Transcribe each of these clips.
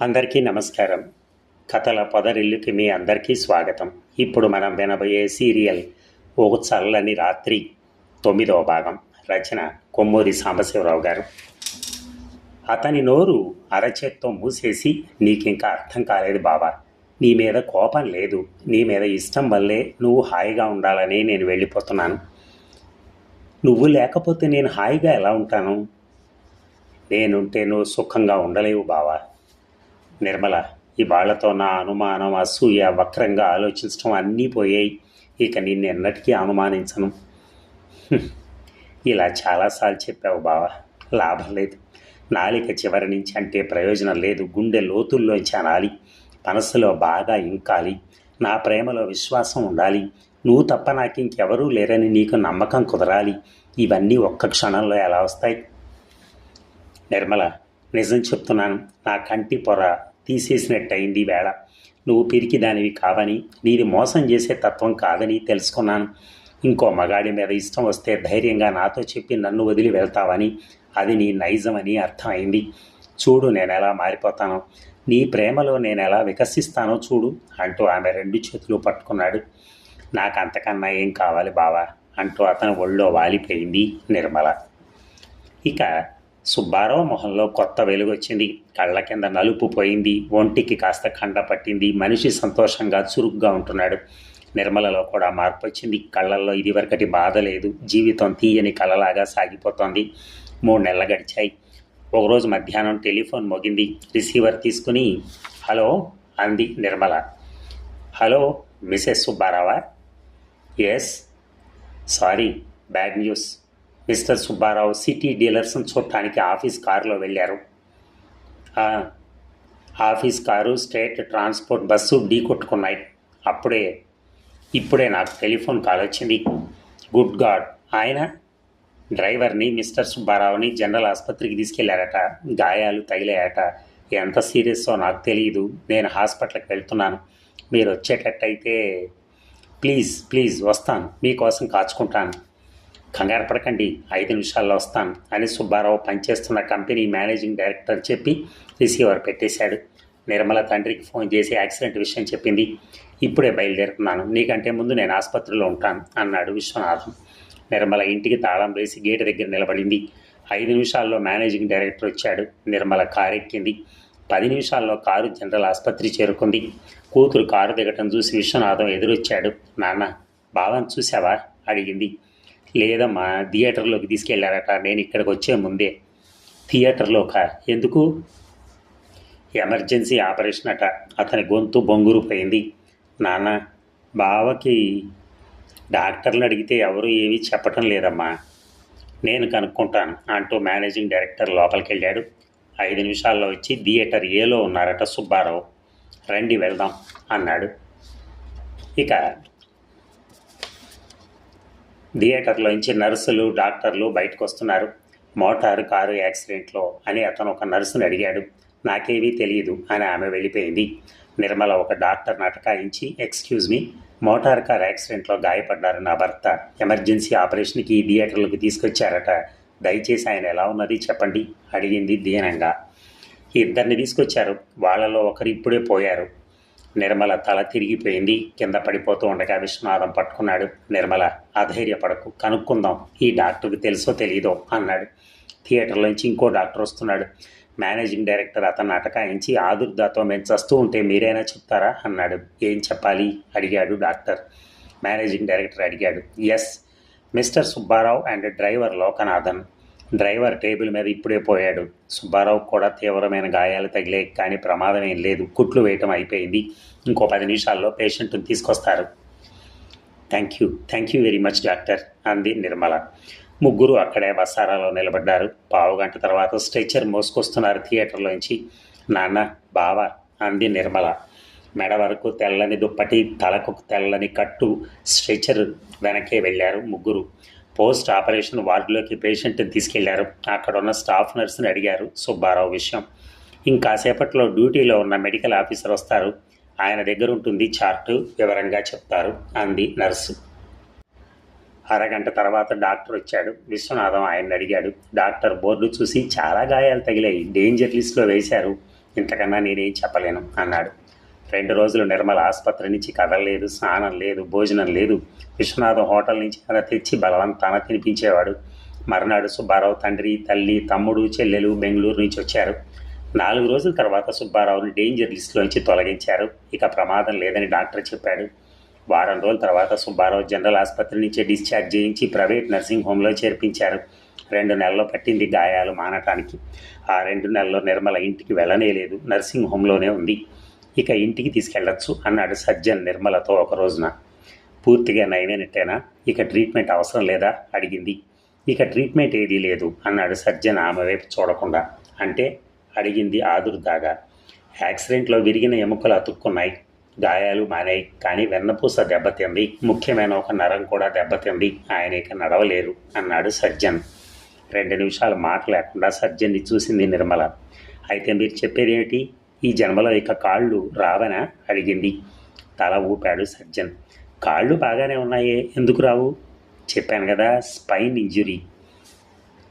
అందరికీ నమస్కారం. కథల పొదరిల్లుకి మీ అందరికీ స్వాగతం. ఇప్పుడు మనం వినబోయే సీరియల్ ఓ చల్లని రాత్రి తొమ్మిదవ భాగం. రచన కొమ్మూరి సాంబశివరావు గారు. అతని నోరు అరచేత్తో మూసేసి నీకింకా అర్థం కాలేదు బాబా నీ మీద కోపం లేదు. నీ మీద ఇష్టం వల్లే నువ్వు హాయిగా ఉండాలని నేను వెళ్ళిపోతున్నాను. నువ్వు లేకపోతే నేను హాయిగా ఎలా ఉంటాను? నేనుంటే నువ్వు సుఖంగా ఉండలేవు బావా. నిర్మల ఇవాళ్ళతో నా అనుమానం అసూయ వక్రంగా ఆలోచించడం అన్నీ పోయాయి. ఇక నిన్ను ఎన్నటికీ అనుమానించను ఇలా చాలాసార్లు చెప్పావు బావా. లాభం లేదు. నాలిక చివరి నుంచి అంటే ప్రయోజనం లేదు. గుండె లోతుల్లోంచి అనాలి. మనసులో బాగా ఇంకాలి. నా ప్రేమలో విశ్వాసం ఉండాలి. నువ్వు తప్ప నాకు ఇంకెవరూ లేరని నీకు నమ్మకం కుదరాలి. ఇవన్నీ ఒక్క క్షణంలో ఎలా వస్తాయి? నిర్మల నిజం చెప్తున్నాను. నా కంటి పొర తీసేసినట్టయింది వేళ. నువ్వు పిరికి దానివి కావని నీది మోసం చేసే తత్వం కాదని తెలుసుకున్నాను. ఇంకో మగాడి మీద ఇష్టం వస్తే ధైర్యంగా నాతో చెప్పి నన్ను వదిలి వెళ్తావని అది నీ నైజమని అర్థమైంది. చూడు నేను ఎలా మారిపోతానో. నీ ప్రేమలో నేను ఎలా వికసిస్తానో చూడు అంటూ ఆమె రెండు చేతులు పట్టుకున్నాడు. నాకు అంతకన్నా ఏం కావాలి బావా? అంటూ అతను ఒళ్ళో వాలిపోయింది నిర్మల. ఇక సుబ్బారావు మొహంలో కొత్త వెలుగొచ్చింది కళ్ళ కింద నలుపు పోయింది. ఒంటికి కాస్త కండ పట్టింది. మనిషి సంతోషంగా చురుగ్గా ఉంటున్నాడు. నిర్మలలో కూడా మార్పు వచ్చింది. కళ్ళల్లో ఇదివరకటి బాధ లేదు. జీవితం తీయని కలలాగా సాగిపోతోంది. మూడు నెలలు గడిచాయి. ఒకరోజు మధ్యాహ్నం టెలిఫోన్ మోగింది. రిసీవర్ తీసుకుని హలో అంది Nirmala. Hello Mrs సుబ్బారావా? Yes sorry bad news Mister Subbarao city డీలర్స్ని చూడటానికి ఆఫీస్ కారులో వెళ్ళారు. Office car state transport bus ఢీ కొట్టుకున్నాయి. అప్పుడే ఇప్పుడే నాకు టెలిఫోన్ కాల్ వచ్చింది. గుడ్ గాడ్ ఆయన డ్రైవర్ని మిస్టర్ సుబ్బారావుని జనరల్ ఆసుపత్రికి తీసుకెళ్ళారట. గాయాలు తగిలాయట. ఎంత సీరియస్సో నాకు తెలియదు నేను హాస్పిటల్కి వెళ్తున్నాను. మీరు వచ్చేటట్టయితే ప్లీజ్ ప్లీజ్ వస్తాను. మీకోసం కాచుకుంటాను. కంగారు పడకండి ఐదు నిమిషాల్లో వస్తాను అని సుబ్బారావు పనిచేస్తున్న కంపెనీ మేనేజింగ్ డైరెక్టర్ చెప్పి రిసీవర్ పెట్టేశాడు. నిర్మల తండ్రికి ఫోన్ చేసి యాక్సిడెంట్ విషయం చెప్పింది. ఇప్పుడే బయలుదేరుతున్నాను నీకంటే ముందు నేను ఆసుపత్రిలో ఉంటాను అన్నాడు విశ్వనాథం. నిర్మల ఇంటికి తాళం వేసి గేటు దగ్గర నిలబడింది. ఐదు నిమిషాల్లో మేనేజింగ్ డైరెక్టర్ వచ్చాడు. నిర్మల కారు ఎక్కింది పది నిమిషాల్లో కారు జనరల్ ఆసుపత్రి చేరుకుంది. కూతురు కారు దిగటం చూసి విశ్వనాథం ఎదురొచ్చాడు. నాన్న బావని చూసావా? అడిగింది. లేదమ్మా థియేటర్లోకి తీసుకెళ్ళారట. నేను ఇక్కడికి వచ్చే ముందే. థియేటర్లోక? ఎందుకు? ఎమర్జెన్సీ ఆపరేషన్ అట. అతని గొంతు బొంగురు పోయింది నాన్న బావకి డాక్టర్లు అడిగితే ఎవరు ఏమీ చెప్పటం లేదమ్మా. నేను కనుక్కుంటాను అంటూ మేనేజింగ్ డైరెక్టర్ లోపలికి వెళ్ళాడు ఐదు నిమిషాల్లో వచ్చి థియేటర్ ఏలో ఉన్నారట సుబ్బారావు. రండి వెళ్దాం అన్నాడు. ఇక థియేటర్లోంచి నర్సులు డాక్టర్లు బయటకు వస్తున్నారు మోటారు కారు యాక్సిడెంట్లో అని అతను ఒక నర్సుని అడిగాడు. నాకేమీ తెలియదు అని ఆమె వెళ్ళిపోయింది. నిర్మల ఒక డాక్టర్ నటకాయించి ఎక్స్క్యూజ్ మీ మోటార్ కార్ యాక్సిడెంట్లో గాయపడ్డారు నా భర్త. ఎమర్జెన్సీ ఆపరేషన్కి ఈ థియేటర్లకు తీసుకొచ్చారట. దయచేసి ఆయన ఎలా ఉన్నది చెప్పండి అడిగింది దీనంగా. ఇద్దరిని తీసుకొచ్చారు. వాళ్ళలో ఒకరు ఇప్పుడే పోయారు. నిర్మల తల తిరిగిపోయింది. కింద పడిపోతూ ఉండగా విశ్వనాథం పట్టుకున్నాడు. నిర్మల అధైర్యపడకు కనుక్కుందాం ఈ డాక్టర్కి తెలుసో తెలీదో అన్నాడు. థియేటర్లోంచి ఇంకో డాక్టర్ వస్తున్నాడు. మేనేజింగ్ డైరెక్టర్ అతను అటకాయించి ఆదుర్దాతో మేము చస్తూ ఉంటే మీరైనా చెప్తారా అన్నాడు. ఏం చెప్పాలి? అడిగాడు డాక్టర్. మేనేజింగ్ డైరెక్టర్ అడిగాడు. Yes Mister Subbarao and driver Lokanathan. Driver table మీద ఇప్పుడే పోయాడు. సుబ్బారావు కూడా తీవ్రమైన గాయాలు తగిలే కానీ ప్రమాదం ఏం లేదు. కుట్లు వేయటం అయిపోయింది. ఇంకో పది నిమిషాల్లో పేషెంట్ని తీసుకొస్తారు. Thank you. Thank you very much doctor అంది నిర్మల. ముగ్గురు అక్కడే బసారాలో నిలబడ్డారు. పావు గంట తర్వాత స్ట్రెచ్చర్ మోసుకొస్తున్నారు థియేటర్లోంచి నాన్న బావ అంది నిర్మల. మెడ వరకు తెల్లని దుప్పటి తలకు తెల్లని కట్టు స్ట్రెచర్ వెనకే వెళ్ళారు ముగ్గురు. పోస్ట్ ఆపరేషన్ వార్డులోకి పేషెంట్ని తీసుకెళ్ళారు. అక్కడ ఉన్న స్టాఫ్ నర్సుని అడిగారు సుబ్బారావు విషయం. ఇంకాసేపట్లో డ్యూటీలో ఉన్న మెడికల్ ఆఫీసర్ వస్తారు. ఆయన దగ్గర ఉంటుంది చార్టు వివరంగా చెప్తారు అంది నర్సు. అరగంట తర్వాత డాక్టర్ వచ్చాడు. విశ్వనాథం ఆయన అడిగాడు. డాక్టర్ బోర్డు చూసి చాలా గాయాలు తగిలాయి. డేంజర్ లిస్ట్లో వేశారు. ఇంతకన్నా నేనేం చెప్పలేను అన్నాడు. రెండు రోజులు నిర్మల ఆసుపత్రి నుంచి కదలలేదు స్నానం లేదు భోజనం లేదు. విశ్వనాథం హోటల్ నుంచి అలా తెచ్చి బలవంతాన తినిపించేవాడు. మర్నాడు సుబ్బారావు తండ్రి తల్లి తమ్ముడు చెల్లెలు బెంగళూరు నుంచి వచ్చారు. నాలుగు రోజుల తర్వాత సుబ్బారావుని డేంజర్ లిస్టులోంచి తొలగించారు. ఇక ప్రమాదం లేదని డాక్టర్ చెప్పాడు. వారం రోజుల తర్వాత సుబ్బారావు జనరల్ ఆసుపత్రి నుంచి డిశ్చార్జ్ చేయించి ప్రైవేట్ నర్సింగ్ హోమ్లో చేర్పించారు. రెండు నెలల్లో పట్టింది గాయాలు మానటానికి. ఆ రెండు నెలల్లో నిర్మల ఇంటికి వెళ్ళనే లేదు నర్సింగ్ హోమ్లోనే ఉంది. ఇక ఇంటికి తీసుకెళ్ళొచ్చు అన్నాడు సజ్జన్ నిర్మలతో ఒక రోజున. పూర్తిగా నయమైనట్టేనా ఇక ట్రీట్మెంట్ అవసరం లేదా? అడిగింది. ఇక ట్రీట్మెంట్ ఏదీ లేదు అన్నాడు సజ్జన్ ఆమె వైపు చూడకుండా. అంటే? అడిగింది ఆదుర్దాగా. యాక్సిడెంట్లో విరిగిన ఎముకలు అతుక్కున్నాయి. గాయాలు మానాయి కానీ వెన్నపూస దెబ్బతింది ముఖ్యమైన ఒక నరం కూడా దెబ్బతింది ఆయన ఇక నడవలేరు అన్నాడు సజ్జన్. రెండు నిమిషాలు మాట లేకుండా సజ్జన్ని చూసింది నిర్మల. అయితే మీరు చెప్పేది ఏమిటి ఈ జన్మలో ఇక కాళ్ళు రావనా? అడిగింది. తల ఊపాడు సజ్జన్. కాళ్ళు బాగానే ఉన్నాయే. ఎందుకు రావు? చెప్పాను కదా స్పైన్ ఇంజురీ.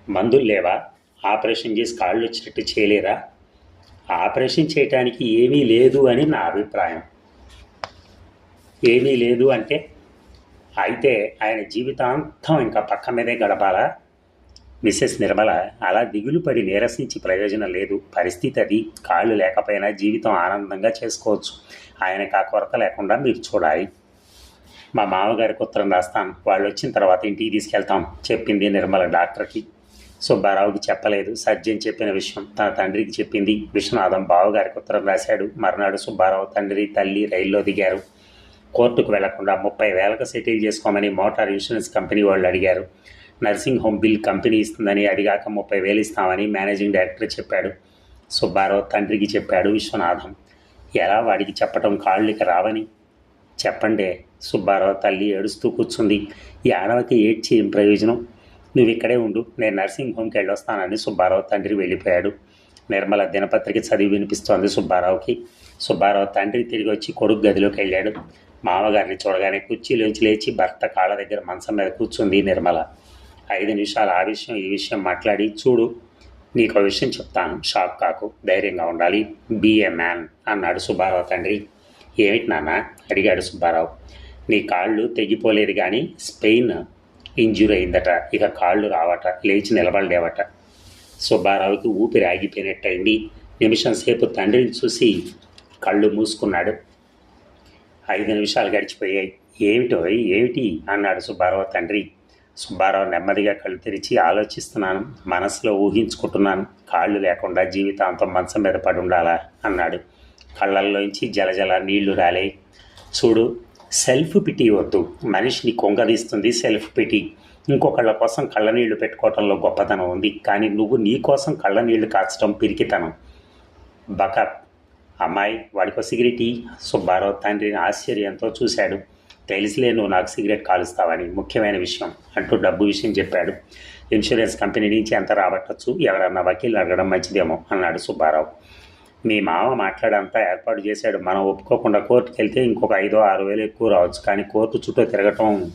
మందులు లేవా? ఆపరేషన్ చేసి కాళ్ళు వచ్చినట్టు చేయలేరా? ఆపరేషన్ చేయటానికి ఏమీ లేదు అని నా అభిప్రాయం. ఏమీ లేదు అంటే అయితే ఆయన జీవితాంతం ఇంకా పక్క మీదే గడపాలా? మిస్సెస్ నిర్మల అలా దిగులు పడి నీరసించి ప్రయోజనం లేదు. పరిస్థితి అది. కాళ్ళు లేకపోయినా జీవితం ఆనందంగా చేసుకోవచ్చు. ఆయనకు ఆ కొరత లేకుండా మీరు చూడాలి. మా మామగారికి ఉత్తరం రాస్తాను. వాళ్ళు వచ్చిన తర్వాత ఇంటికి తీసుకెళ్తాం చెప్పింది నిర్మల డాక్టర్కి. సుబ్బారావుకి చెప్పలేదు. సర్జన్ చెప్పిన విషయం తన తండ్రికి చెప్పింది విశ్వనాథం. బావగారికి ఉత్తరం రాశాడు. మర్నాడు సుబ్బారావు తండ్రి తల్లి రైల్లో దిగారు. కోర్టుకు వెళ్ళకుండా ముప్పై వేలకు సెటిల్ చేసుకోమని మోటార్ ఇన్సూరెన్స్ కంపెనీ వాళ్ళు అడిగారు. నర్సింగ్ హోమ్ బిల్ కంపెనీ ఇస్తుందని అడిగాక ముప్పై వేలు ఇస్తామని మేనేజింగ్ డైరెక్టర్ చెప్పాడు. సుబ్బారావు తండ్రికి చెప్పాడు విశ్వనాథం. ఎలా వాడికి చెప్పటం కాళ్ళకి రావని? చెప్పండే. సుబ్బారావు తల్లి ఏడుస్తూ కూర్చుంది. ఈ ఆడవకి ఏడ్చి ఏం ప్రయోజనం? నువ్వు ఇక్కడే ఉండు. నేను నర్సింగ్ హోమ్కి వెళ్ళొస్తానని సుబ్బారావు తండ్రి వెళ్ళిపోయాడు. నిర్మల దినపత్రిక చదివి వినిపిస్తోంది సుబ్బారావుకి. సుబ్బారావు తండ్రి తిరిగి వచ్చి కొడుకు గదిలోకి వెళ్ళాడు. మామగారిని చూడగానే కుర్చీలోంచి లేచి భర్త కాళ్ళ దగ్గర మంచం మీద కూర్చుంది నిర్మల. ఐదు నిమిషాలు ఆ విషయం ఈ విషయం మాట్లాడి చూడు. నీకు విషయం చెప్తాను. షాక్ కాకు. ధైర్యంగా ఉండాలి. బీఏ మ్యాన్ అన్నాడు సుబ్బారావు తండ్రి. ఏమిటి నాన్న? అడిగాడు సుబ్బారావు. నీ కాళ్ళు తెగిపోలేదు కానీ స్పెయిన్ ఇంజ్యూర్ అయిందట. ఇక కాళ్ళు రావట. లేచి నిలబడలేవట. సుబ్బారావుకి ఊపిరి ఆగిపోయినట్టయింది. నిమిషం సేపు తండ్రిని చూసి కళ్ళు మూసుకున్నాడు. ఐదు నిమిషాలు గడిచిపోయాయి. ఏమిటో ఏమిటి? అన్నాడు సుబ్బారావు తండ్రి. సుబ్బారావు నెమ్మదిగా కళ్ళు తెరిచి ఆలోచిస్తున్నాను మనసులో ఊహించుకుంటున్నాను కాళ్ళు లేకుండా జీవితాంతం మంచం మీద పడి ఉండాలా అన్నాడు. కళ్ళల్లోంచి జలజల నీళ్ళు రాలే చూడు సెల్ఫ్ పిటి వద్దు. మనిషిని కొంగదీస్తుంది సెల్ఫ్ పిటీ. ఇంకొకళ్ళ కోసం కళ్ళనీళ్ళు పెట్టుకోవటంలో గొప్పతనం ఉంది కానీ నువ్వు నీ కోసం కళ్ళనీళ్ళు కాచడం పిరికితనం. బకప్. అమ్మాయి వాడికో సిగరెట్ సుబ్బారావు తండ్రిని ఆశ్చర్యంతో చూశాడు. తెలిసిలే నువ్వు నాకు సిగరెట్ కాలుస్తావని ముఖ్యమైన విషయం అంటూ డబ్బు విషయం చెప్పాడు. ఇన్సూరెన్స్ కంపెనీ నుంచి ఎంత రాబట్టచ్చు? ఎవరన్నా వకీలు అడగడం మంచిదేమో అన్నాడు సుబ్బారావు. మీ మామ మాట్లాడంతా ఏర్పాటు చేశాడు. మనం ఒప్పుకోకుండా కోర్టుకి వెళ్తే ఇంకొక ఐదో ఆరు వేలు ఎక్కువ రావచ్చు. కానీ కోర్టు చుట్టూ తిరగటం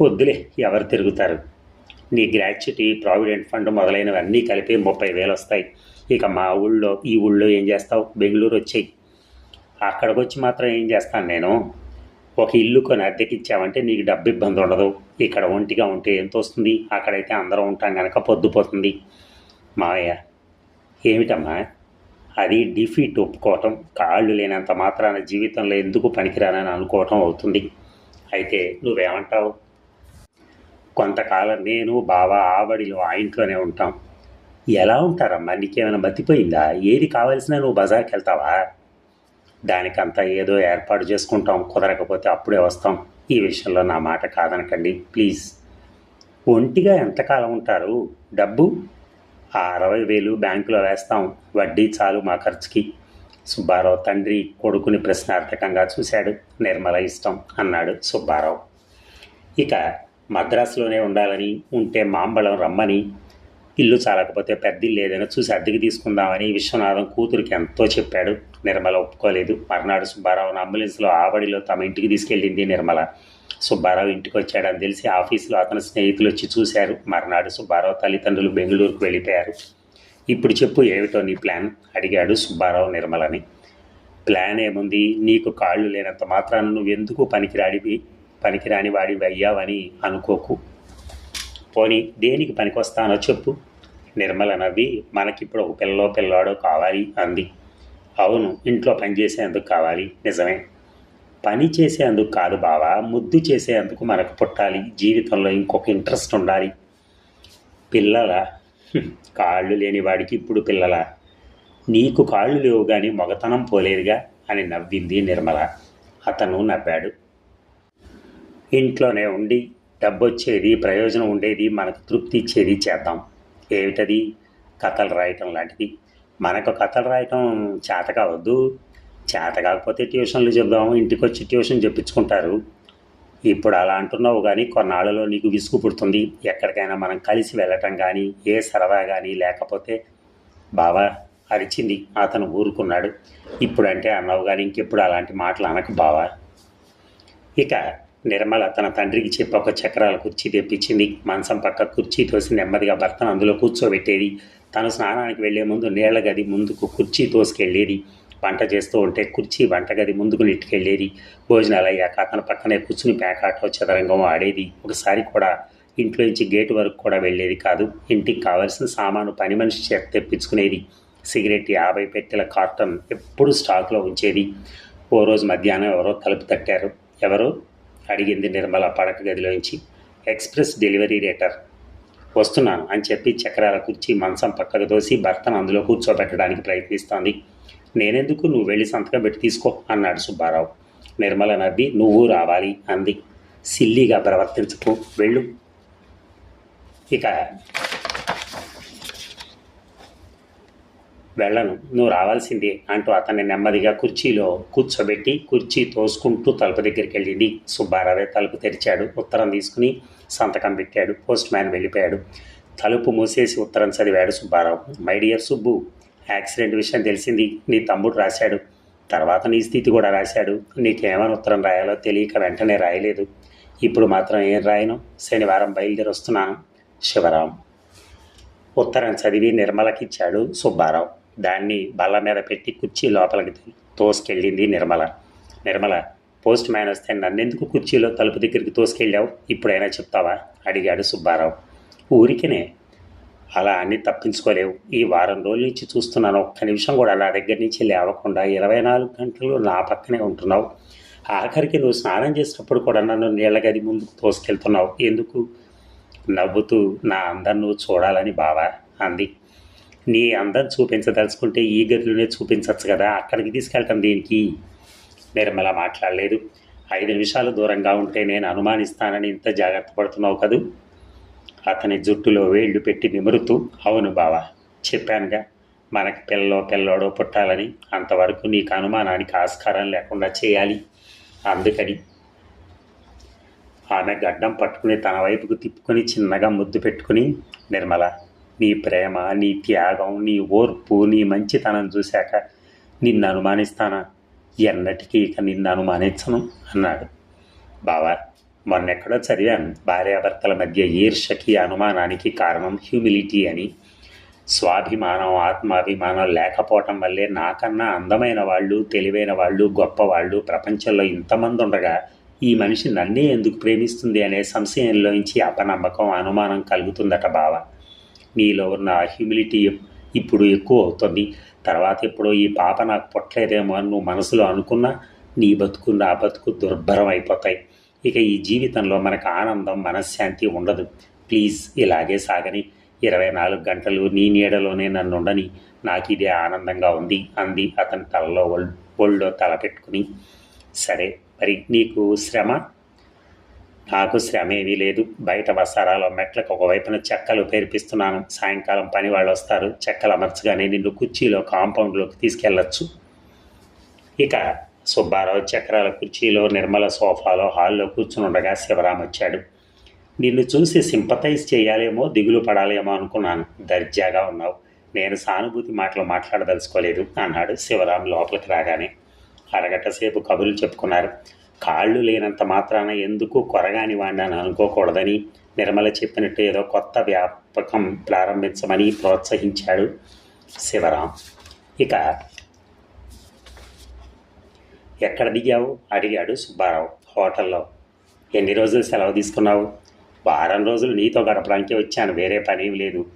వద్దులే ఎవరు తిరుగుతారు? నీ గ్రాట్యుటీ ప్రావిడెంట్ ఫండ్ మొదలైనవన్నీ కలిపి ముప్పై వేలు వస్తాయి ఇక మా ఊళ్ళో ఈ ఊళ్ళో ఏం చేస్తావు? బెంగళూరు వచ్చాయి. అక్కడికి వచ్చి మాత్రం ఏం చేస్తాను నేను? ఒక ఇల్లు కొని అద్దెకిచ్చామంటే నీకు డబ్బు ఇబ్బంది ఉండదు. ఇక్కడ ఒంటిగా ఉంటే ఎంత వస్తుంది అక్కడైతే అందరం ఉంటాం కనుక పొద్దుపోతుంది మావయ్య ఏమిటమ్మా? అది డిఫీట్ ఒప్పుకోవటం కాళ్ళు లేనంత మాత్రాన జీవితంలో ఎందుకు పనికిరానని అనుకోవటం అవుతుంది. అయితే నువ్వేమంటావు? కొంతకాలం నేను బావ ఆవడిలో ఆ ఇంట్లోనే ఉంటాం. ఎలా ఉంటారమ్మా? నీకేమైనా మతిపోయిందా ఏది కావాల్సినా నువ్వు బజార్కి వెళ్తావా దానికంతా ఏదో ఏర్పాటు చేసుకుంటాం కుదరకపోతే అప్పుడే వస్తాం. ఈ విషయంలో నా మాట కాదనకండి ప్లీజ్. ఒంటిగా ఎంతకాలం ఉంటారు? డబ్బు? ఆ అరవై వేలు బ్యాంకులో వేస్తాం. వడ్డీ చాలు మా ఖర్చుకి. సుబ్బారావు తండ్రి కొడుకుని ప్రశ్నార్థకంగా చూశాడు. నిర్మల ఇష్టం అన్నాడు సుబ్బారావు. ఇక మద్రాసులోనే ఉండాలని ఉంటే మాంబళం రమ్మని ఇల్లు చాలకపోతే పెద్ద ఇల్లు ఏదైనా చూసి అద్దెకి తీసుకుందామని విశ్వనాథం కూతురికి ఎంతో చెప్పాడు. నిర్మల ఒప్పుకోలేదు. మర్నాడు సుబ్బారావును అంబులెన్స్లో ఆవడిలో తమ ఇంటికి తీసుకెళ్ళింది నిర్మల. సుబ్బారావు ఇంటికి వచ్చాడని తెలిసి ఆఫీసులో అతని స్నేహితులు వచ్చి చూశారు. మర్నాడు సుబ్బారావు తల్లిదండ్రులు బెంగళూరుకు వెళ్ళిపోయారు. ఇప్పుడు చెప్పు ఏమిటో నీ ప్లాన్? అడిగాడు సుబ్బారావు నిర్మలని. ప్లాన్ ఏముంది? నీకు కాళ్ళు లేనంత మాత్రాన నువ్వెందుకు పనికిరాడివి? పనికిరాని వాడివి అయ్యావని అనుకోకు. పోనీ దేనికి పనికొస్తానో చెప్పు. నిర్మల నవ్వి మనకిప్పుడు ఒక పిల్లలో పిల్లాడో కావాలి అంది. అవును ఇంట్లో పని చేసేందుకు కావాలి నిజమే. పని చేసేందుకు కాదు బావా ముద్దు చేసేందుకు మనకు పుట్టాలి జీవితంలో ఇంకొక ఇంట్రెస్ట్ ఉండాలి. పిల్లల కాళ్ళు లేని వాడికి ఇప్పుడు పిల్లల. నీకు కాళ్ళు లేవు కానీ మొగతనం పోలేదుగా అని నవ్వింది నిర్మల. అతను నవ్వాడు. ఇంట్లోనే ఉండి డబ్బొచ్చేది ప్రయోజనం ఉండేది మనకు తృప్తి ఇచ్చేది చేద్దాం. ఏమిటది? కథలు రాయటం లాంటిది. మనకు కథలు రాయటం చేత కావద్దు. చేత కాకపోతే ట్యూషన్లు చెప్దాము ఇంటికి వచ్చి ట్యూషన్ చెప్పించుకుంటారు. ఇప్పుడు అలా అంటున్నావు కానీ కొన్నాళ్ళలో నీకు విసుగు పుడుతుంది. ఎక్కడికైనా మనం కలిసి వెళ్ళటం కానీ ఏ సరదా కానీ లేకపోతే బావా అరిచింది అతను ఊరుకున్నాడు. ఇప్పుడంటే అన్నావు కానీ ఇంకెప్పుడు అలాంటి మాటలు అనకు బావా. ఇక నిర్మల తన తండ్రికి చెప్పి ఒక చక్రాల కుర్చీ తెప్పించింది. మంచం పక్క కుర్చీ తోసి నెమ్మదిగా భర్తను అందులో కూర్చోబెట్టేది. తను స్నానానికి వెళ్ళే ముందు నీళ్ళ గది ముందుకు కుర్చీ తోసుకెళ్ళేది. వంట చేస్తూ ఉంటే కుర్చీ వంటగది ముందుకు నెట్టుకెళ్ళేది. భోజనాలు అయ్యాక అతను పక్కనే కూర్చుని పేకాటో చదరంగం ఆడేది. ఒకసారి కూడా ఇంట్లో నుంచి గేట్ వరకు కూడా వెళ్ళేది కాదు. ఇంటికి కావలసిన సామాను పని మనిషి చేత తెప్పించుకునేది. సిగరెట్ యాభై పెట్టెల కార్టన్ ఎప్పుడు స్టాక్లో ఉంచేది. ఓ రోజు మధ్యాహ్నం ఎవరో తలుపు తట్టారు. ఎవరు? అడిగింది నిర్మల పడక గదిలోంచి. ఎక్స్ప్రెస్ డెలివరీ రేటర్ వస్తున్నాను అని చెప్పి చక్రాల కుర్చీ మంచం పక్కకు దోసి భర్తను అందులో కూర్చోబెట్టడానికి ప్రయత్నిస్తోంది. నేనెందుకు? నువ్వు వెళ్ళి సంతకం పెట్టి తీసుకో అన్నాడు సుబ్బారావు. నిర్మల నవ్వి నువ్వు రావాలి అంది. సిల్లీగా ప్రవర్తించకు. వెళ్ళు. ఇక వెళ్ళను. నువ్వు రావాల్సిందే. అంటూ అతన్ని నెమ్మదిగా కుర్చీలో కూర్చోబెట్టి కుర్చీ తోసుకుంటూ తలుపు దగ్గరికి వెళ్ళింది. సుబ్బారావే తలుపు తెరిచాడు. ఉత్తరం తీసుకుని సంతకం పెట్టాడు. పోస్ట్ మ్యాన్ వెళ్ళిపోయాడు. తలుపు మూసేసి ఉత్తరం చదివాడు Subbarao. My dear Subbu accident విషయం తెలిసింది. నీ తమ్ముడు రాశాడు. తర్వాత నీ స్థితి కూడా రాశాడు. నీకేమని ఉత్తరం రాయాలో తెలియక వెంటనే రాయలేదు. ఇప్పుడు మాత్రం ఏం రాయను? శనివారం బయలుదేరి వస్తున్నాను. శివరాం. ఉత్తరం చదివి నిర్మలకిచ్చాడు సుబ్బారావు. దాన్ని బల్ల మీద పెట్టి కుర్చీ లోపలికి తోసుకెళ్ళింది నిర్మల. నిర్మల పోస్ట్ మ్యాన్ వస్తే నన్నెందుకు కుర్చీలో తలుపు దగ్గరికి తోసుకెళ్ళావు? ఇప్పుడైనా చెప్తావా? అడిగాడు సుబ్బారావు. ఊరికినే. అలా అన్ని తప్పించుకోలేవు. ఈ వారం రోజుల నుంచి చూస్తున్నాను. ఒక్క నిమిషం కూడా నా దగ్గర నుంచి లేవకుండా ఇరవై నాలుగు గంటలు నా పక్కనే ఉంటున్నావు. ఆఖరికి నువ్వు స్నానం చేసినప్పుడు కూడా నన్ను నీళ్ళ గది ముందుకు తోసుకెళ్తున్నావు. ఎందుకు? నవ్వుతూ నా అందరు నువ్వు చూడాలని బావా అంది. నీ అందం చూపించదలుచుకుంటే ఈ గదిలోనే చూపించవచ్చు కదా అక్కడికి తీసుకెళ్ళటం దీనికి. నిర్మల మాట్లాడలేదు. ఐదు నిమిషాలు దూరంగా ఉంటే నేను అనుమానిస్తానని ఇంత జాగ్రత్త పడుతున్నావు కదూ? అతని జుట్టులో వేళ్ళు పెట్టి నిమురుతూ అవును బావా చెప్పానుగా. మనకి పిల్లలో పిల్లోడో పుట్టాలని అంతవరకు నీకు అనుమానానికి ఆస్కారం లేకుండా చేయాలి. అందుకని ఆమె గడ్డం పట్టుకుని తన వైపుకు తిప్పుకొని చిన్నగా ముద్దు పెట్టుకుని నిర్మల నీ ప్రేమ నీ త్యాగం నీ ఓర్పు నీ మంచితనం చూశాక నిన్ను అనుమానిస్తానా? ఎన్నటికీ ఇక నిన్ను అనుమానించను అన్నాడు. బావా మొన్నెక్కడో చదివాను. భార్యాభర్తల మధ్య ఈర్షకి అనుమానానికి కారణం హ్యూమిలిటీ అని. స్వాభిమానం ఆత్మాభిమానం లేకపోవటం వల్లే నాకన్నా అందమైన వాళ్ళు తెలివైన వాళ్ళు గొప్పవాళ్ళు ప్రపంచంలో ఇంతమంది ఉండగా ఈ మనిషి నన్నే ఎందుకు ప్రేమిస్తుంది అనే సంశయంలోంచి అపనమ్మకం అనుమానం కలుగుతుందట బావ. నీలో ఉన్న హ్యూమిలిటీ ఇప్పుడు ఎక్కువ అవుతుంది. తర్వాత ఇప్పుడు ఈ పాప నాకు పుట్టలేదేమో అని నువ్వు మనసులో అనుకున్నా నీ బతుకు నా బతుకు దుర్భరం అయిపోతాయి. ఇక ఈ జీవితంలో మనకు ఆనందం మనశ్శాంతి ఉండదు. ప్లీజ్ ఇలాగే సాగని. ఇరవై నాలుగు గంటలు నీ నీడలోనే నన్ను ఉండని. నాకు ఇదే ఆనందంగా ఉంది అంది అతని తలలో ఒళ్ళు ఒళ్ళో తల పెట్టుకుని. సరే మరి నీకు శ్రమ? నాకు శ్రమ ఏమీ లేదు. బయట వసారాలో మెట్లకు ఒకవైపున చెక్కలు పేర్పిస్తున్నాను. సాయంకాలం పని వాళ్ళు వస్తారు. చెక్కలు అమర్చగానే నిన్ను కుర్చీలో కాంపౌండ్లోకి తీసుకెళ్ళచ్చు. ఇక సుబ్బారావు చక్రాల కుర్చీలో నిర్మల సోఫాలో హాల్లో కూర్చుని ఉండగా శివరాం వచ్చాడు. నిన్ను చూసి సింపతైజ్ చేయాలేమో దిగులు పడాలేమో అనుకున్నాను. దర్జాగా ఉన్నావు. నేను సానుభూతి మాటలు మాట్లాడదలుచుకోలేదు అన్నాడు శివరాం లోపలికి రాగానే. అరగంట సేపు కబుర్లు చెప్పుకున్నారు. కాళ్ళు లేనంత మాత్రాన ఎందుకు కొరగాని వాడిని అనుకోకూడదని నిర్మల చెప్పినట్టు ఏదో కొత్త వ్యాపకం ప్రారంభించమని ప్రోత్సహించాడు శివరాం. ఇక ఎక్కడ దిగావు? అడిగాడు సుబ్బారావు హోటల్లో. ఎన్ని రోజులు సెలవు తీసుకున్నావు? వారం రోజులు నీతో గడపడానికి వచ్చాను వేరే పని లేదు.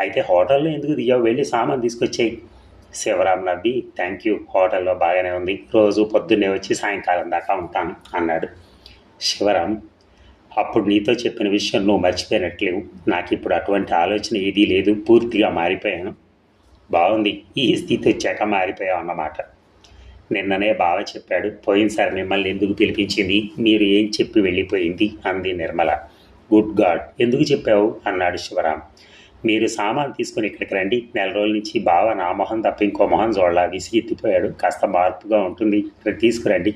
అయితే హోటల్లో ఎందుకు దిగావు? వెళ్ళి సామాన్ తీసుకొచ్చేయి. శివరామ్ నవ్వి థ్యాంక్ యూ హోటల్లో బాగానే ఉంది. రోజు పొద్దున్నే వచ్చి సాయంకాలం దాకా ఉంటాను అన్నాడు. శివరామ్ అప్పుడు నీతో చెప్పిన విషయం నువ్వు మర్చిపోయినట్లేవు. నాకు ఇప్పుడు అటువంటి ఆలోచన ఏదీ లేదు. పూర్తిగా మారిపోయాను. బాగుంది. ఈ స్థితి వచ్చాక మారిపోయావు అన్నమాట. నిన్ననే బావ చెప్పాడు పోయినసారి మిమ్మల్ని ఎందుకు పిలిపించింది? మీరు ఏం చెప్పి వెళ్ళిపోయింది? అంది నిర్మల. Good God. ఎందుకు చెప్పావు? అన్నాడు శివరామ్ మీరు సామాన్ తీసుకుని ఇక్కడికి రండి. నెల రోజుల నుంచి బావ నా మొహం తప్ప ఇంకో మొహం చూడలా విసిగెత్తిపోయాడు కాస్త మార్పుగా ఉంటుంది. ఇక్కడ తీసుకురండి.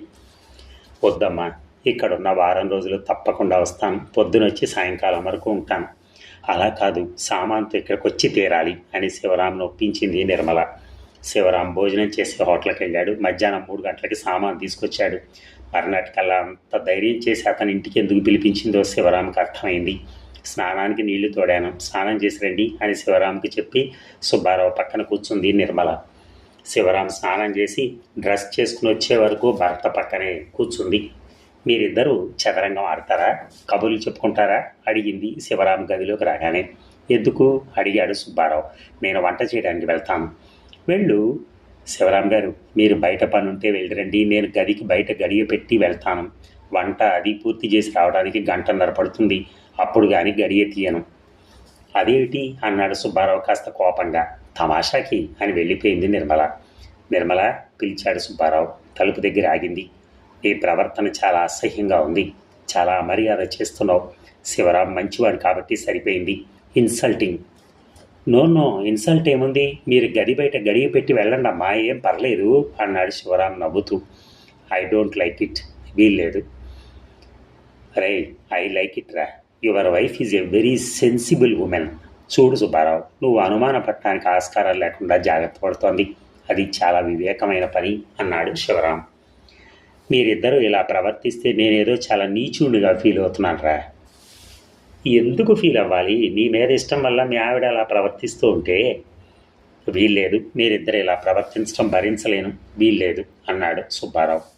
వద్దమ్మా ఇక్కడ ఉన్న వారం రోజులు తప్పకుండా వస్తాను. పొద్దునొచ్చి సాయంకాలం వరకు ఉంటాను. అలా కాదు సామాన్తో ఇక్కడికి వచ్చి తీరాలి అని శివరాంను ఒప్పించింది నిర్మల. శివరాం భోజనం చేసి హోటల్కి వెళ్ళాడు. మధ్యాహ్నం మూడు గంటలకి సామాన్ తీసుకొచ్చాడు. మర్నాటికల్లా అంత ధైర్యం చేసి అతని ఇంటికి ఎందుకు పిలిపించిందో శివరాంకి అర్థమైంది. స్నానానికి నీళ్ళు తోడాను. స్నానం చేసి రండి అని శివరాంకి చెప్పి సుబ్బారావు పక్కన కూర్చుంది నిర్మల. శివరాం స్నానం చేసి డ్రెస్ చేసుకుని వచ్చే వరకు భర్త పక్కనే కూర్చుంది. మీరిద్దరూ చదరంగం ఆడతారా? కబుర్లు చెప్పుకుంటారా? అడిగింది శివరాం గదిలోకి రాగానే. ఎందుకు? అడిగాడు సుబ్బారావు. నేను వంట చేయడానికి వెళ్తాను. వెళ్ళు. శివరాం గారు మీరు బయట పని ఉంటే వెళ్ళరండి. నేను గదికి బయట గడియ పెట్టి వెళ్తాను. వంట అది పూర్తి చేసి రావడానికి గంటన్నర పడుతుంది. అప్పుడు కానీ గడియ తీయను. అదేమిటి? అన్నాడు సుబ్బారావు కాస్త కోపంగా. తమాషాకి అని వెళ్ళిపోయింది నిర్మల. నిర్మల పిలిచాడు సుబ్బారావు. తలుపు దగ్గర ఆగింది. నీ ప్రవర్తన చాలా అసహ్యంగా ఉంది. చాలా మర్యాద చేస్తున్నావు. శివరాం మంచివాడు కాబట్టి సరిపోయింది. ఇన్సల్టింగ్. నో నో ఇన్సల్ట్ ఏముంది? మీరు గది బయట గడియ పెట్టి వెళ్ళండి అమ్మా. ఏం పర్లేదు అన్నాడు శివరాం నవ్వుతూ. I don't like it. వీల్లేదు. రే ఐ లైక్ ఇట్ రా your wife is a very sensible woman చూడు సుబ్బారావు నువ్వు అనుమాన పట్టడానికి ఆస్కారం లేకుండా జాగ్రత్త పడుతోంది. అది చాలా వివేకమైన పని అన్నాడు శివరాం. మీరిద్దరూ ఇలా ప్రవర్తిస్తే నేనేదో చాలా నీచుడిగా ఫీల్ అవుతున్నాను రా ఎందుకు ఫీల్ అవ్వాలి? నీ మీద ఇష్టం వల్ల మీ ఆవిడ అలా ప్రవర్తిస్తూ ఉంటే? వీల్లేదు మీరిద్దరు ఇలా ప్రవర్తించడం భరించలేను. వీల్లేదు అన్నాడు సుబ్బారావు.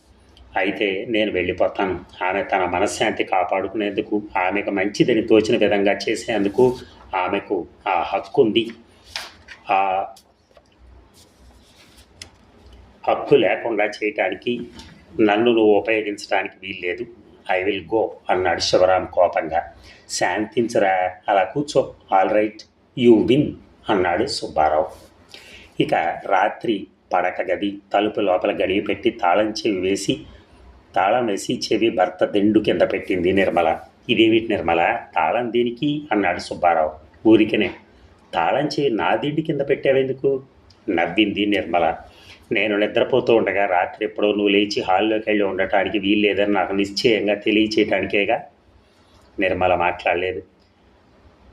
అయితే నేను వెళ్ళిపోతాను. ఆమె తన మనశ్శాంతి కాపాడుకునేందుకు ఆమెకు మంచిదని తోచిన విధంగా చేసేందుకు ఆమెకు ఆ హక్కు ఉంది. ఆ హక్కు లేకుండా చేయటానికి నన్ను నువ్వు ఉపయోగించడానికి వీల్లేదు. ఐ విల్ గో అన్నాడు శివరాం కోపంగా. శాంతించరా అలా కూర్చో. ఆల్ రైట్ యూ విన్ అన్నాడు సుబ్బారావు. ఇక రాత్రి పడక గది తలుపు లోపల గడియ పెట్టి తాళం చెవి వేసి తాళం వేసి చెవి భర్త దిండు కింద పెట్టింది నిర్మల. ఇదేమిటి నిర్మల? తాళం దీనికి అన్నాడు సుబ్బారావు. ఊరికనే. తాళం చేయి నా దిండు కింద పెట్టావెందుకు నవ్వింది నిర్మల. నేను నిద్రపోతూ ఉండగా రాత్రి ఎప్పుడో నువ్వు లేచి హాల్లోకి వెళ్ళి ఉండటానికి వీల్లేదని నాకు నిశ్చయంగా తెలియచేయటానికేగా నిర్మల మాట్లాడలేదు.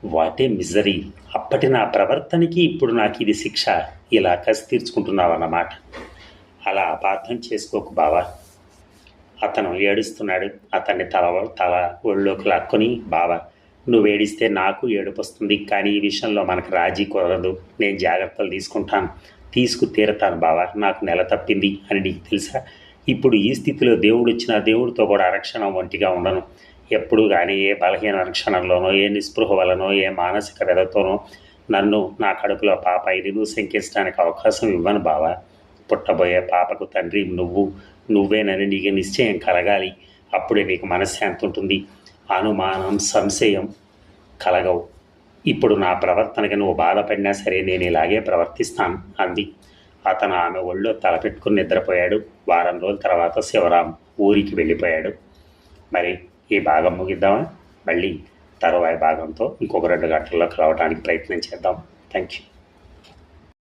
What a misery. అప్పటి నా ప్రవర్తనకి ఇప్పుడు నాకు ఇది శిక్ష. ఇలా కసి తీర్చుకుంటున్నావన్నమాట. అలా అపార్థం చేసుకోకు బావా. అతను ఏడుస్తున్నాడు. అతన్ని తల తల ఒళ్ళోకి లాక్కొని బావా నువ్వు ఏడిస్తే నాకు ఏడుపు వస్తుంది కానీ ఈ విషయంలో మనకు రాజీ కుదరదు. నేను జాగ్రత్తలు తీసుకుంటాను. తీసుకు తీరతాను బావా. నాకు నెల తప్పింది అని నీకు తెలుసా? ఇప్పుడు ఈ స్థితిలో దేవుడు ఇచ్చిన దేవుడితో కూడా అరక్షణ ఒంటిగా ఉండను. ఎప్పుడు కానీ ఏ బలహీన రక్షణలోనో ఏ నిస్పృహ వలనో ఏ మానసిక వ్యధతోనో నన్ను నా కడుపులో పాప ఇది నువ్వు శంకించడానికి అవకాశం ఇవ్వను బావా. పుట్టబోయే పాపకు తండ్రి నువ్వు నువ్వేనని నీకు నిశ్చయం కలగాలి. అప్పుడే నీకు మనశ్శాంతి ఉంటుంది. అనుమానం సంశయం కలగవు. ఇప్పుడు నా ప్రవర్తనకి నువ్వు బాధపడినా సరే నేను ఇలాగే ప్రవర్తిస్తాను అంది. అతను ఆమె ఒళ్ళో తలపెట్టుకుని నిద్రపోయాడు. వారం రోజుల తర్వాత శివరాం ఊరికి వెళ్ళిపోయాడు. మరి ఈ భాగం ముగిద్దామా? మళ్ళీ తరువాయి భాగంతో ఇంకొక రెండు గంటల్లో కలవడానికి ప్రయత్నం చేద్దాం. Thank you